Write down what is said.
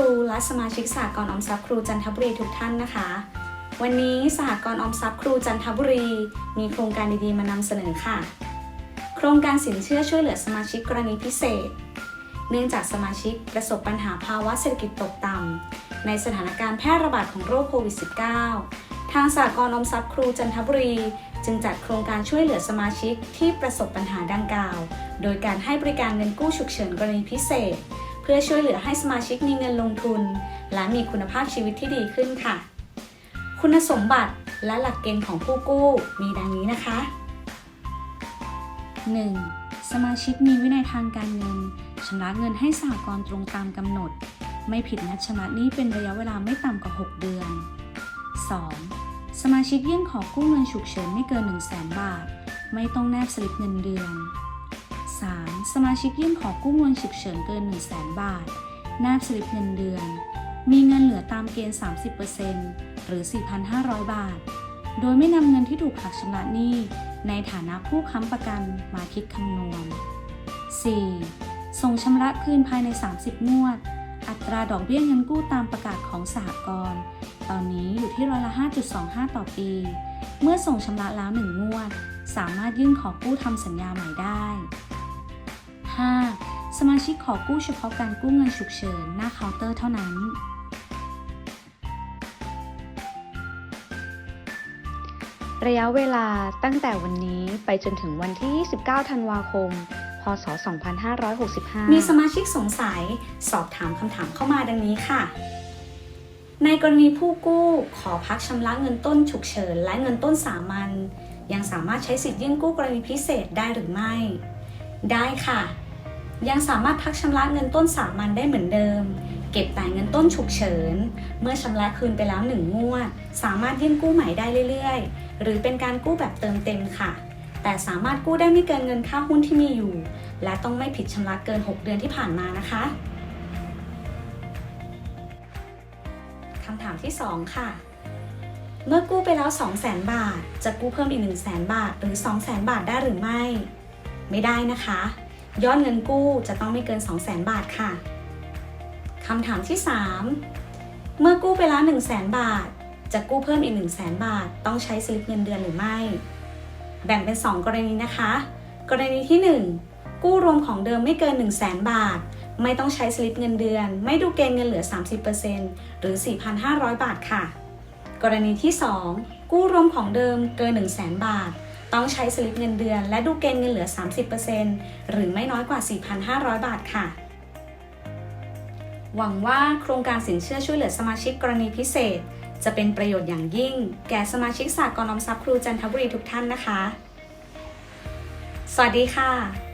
รู และสมาชิกสหกรณ์ออมทรัพย์ครูจันทบุรีทุกท่านนะคะ วันนี้สหกรณ์ออมทรัพย์ครูจันทบุรี มีโครงการดีๆ มานำเสนอค่ะ โครงการสินเชื่อช่วยเหลือสมาชิกกรณีพิเศษ เนื่องจากสมาชิกประสบปัญหาภาวะเศรษฐกิจตกต่ำในสถานการณ์แพร่ระบาดของโรคโควิด -19 ทางสหกรณ์ออมทรัพย์ครูจันทบุรี จึงจัดโครงการช่วยเหลือสมาชิกที่ประสบปัญหาดังกล่าว โดยการให้บริการเงินกู้ฉุกเฉินกรณีพิเศษ พื่อช่วยเหลือให้สมาชิกมีเงินลงทุน และมีคุณภาพชีวิตที่ดีขึ้นค่ะ คุณสมบัติและหลักเกณฑ์ของผู้กู้มีดังนี้นะคะ 1. สมาชิกมีวินัยทางการเงินชำระเงินให้สหกรณ์ตรงตามกำหนด ไม่ผิดนัดชำระหนี้เป็นระยะเวลาไม่ต่ำกว่า 6 เดือน 2. สมาชิกยื่นขอกู้เงินฉุกเฉินไม่เกิน 1 0 0 0 0แบาท ไม่ต้องแนบสลิปเงินเดือน สมาชิกยื่นขอกู้เงินฉุกเฉินเกิน 1 0 0 0 0แบาท แนบสลิปเงินเดือน มีเงินเหลือตามเกณฑ์ 30%หรือ 4,500 บาท โดยไม่นำเงินที่ถูกหักชำระหนี้ ในฐานะผู้ค้ำประกันมาคิดคำนวณ 4. ส่งชำระคืนภายใน 30 งวด อัตราดอกเบี้ยเงินกู้ตามประกาศของสหกรณ์ตอนนี้อยู่ที่ร้อยละ 5.25 ต่อปี เมื่อส่งชำระแล้ว 1 งวด สามารถยื่นขอกู้ทำสัญญาใหม่ได้ 5. สมาชิกขอกู้เฉพาะการกู้เงินฉุกเฉินหน้าเคาน์เตอร์เท่านั้น ระยะเวลาตั้งแต่วันนี้ไปจนถึงวันที่ 29 ธันวาคม พศ 2565 มีสมาชิกสงสัยสอบถามคำถามเข้ามาดังนี้ค่ะ ในกรณีผู้กู้ขอพักชำระเงินต้นฉุกเฉินและเงินต้นสามัญยังสามารถใช้สิทธิ์ยื่นกู้กรณีพิเศษได้หรือไม่ ได้ค่ะ ยังสามารถพักชำระเงินต้นสามัญได้เหมือนเดิม เก็บแต่เงินต้นฉุกเฉิน เมื่อชำระคืนไปแล้วหนึ่งงวด สามารถยื่นกู้ใหม่ได้เรื่อยๆ หรือเป็นการกู้แบบเติมเต็มค่ะ แต่สามารถกู้ได้ไม่เกินเงินค่าหุ้นที่มีอยู่ และต้องไม่ผิดชำระเกิน 6 เดือนที่ผ่านมานะคะคำถามที่ 2 ค่ะ เมื่อกู้ไปแล้ว 200,000 บาทจะกู้เพิ่มอีก 100,000 บาท หรือ 200,000 บาทได้หรือไม่ ไม่ได้นะคะ ยอดเงินกู้จะต้องไม่เกิน 200,000 บาทค่ะคำถามที่ 3 เมื่อกู้ไปแล้ว 100,000 บาท จะกู้เพิ่มอีก 100,000 บาท ต้องใช้สลิปเงินเดือนหรือไม่ แบ่งเป็น 2 กรณีนะคะ กรณีที่ 1 กู้รวมของเดิมไม่เกิน 1 0 0 0 0แบาท ไม่ต้องใช้สลิปเงินเดือน ไม่ดูเกณฑ์เงินเหลือ 30%หรือ 4,500 บาทค่ะ กรณีที่ 2 กู้รวมของเดิมเกิน 1 0 0 0 0แบาท ต้องใช้สลิปเงินเดือน และดูเกณฑ์เงินเหลือ 30%หรือไม่น้อยกว่า 4,500 บาทค่ะ หวังว่าโครงการสินเชื่อช่วยเหลือสมาชิกกรณีพิเศษ จะเป็นประโยชน์อย่างยิ่ง แก่สมาชิกสากลออมทรัพย์ครูจันทบุรีทุกท่านนะคะ สวัสดีค่ะ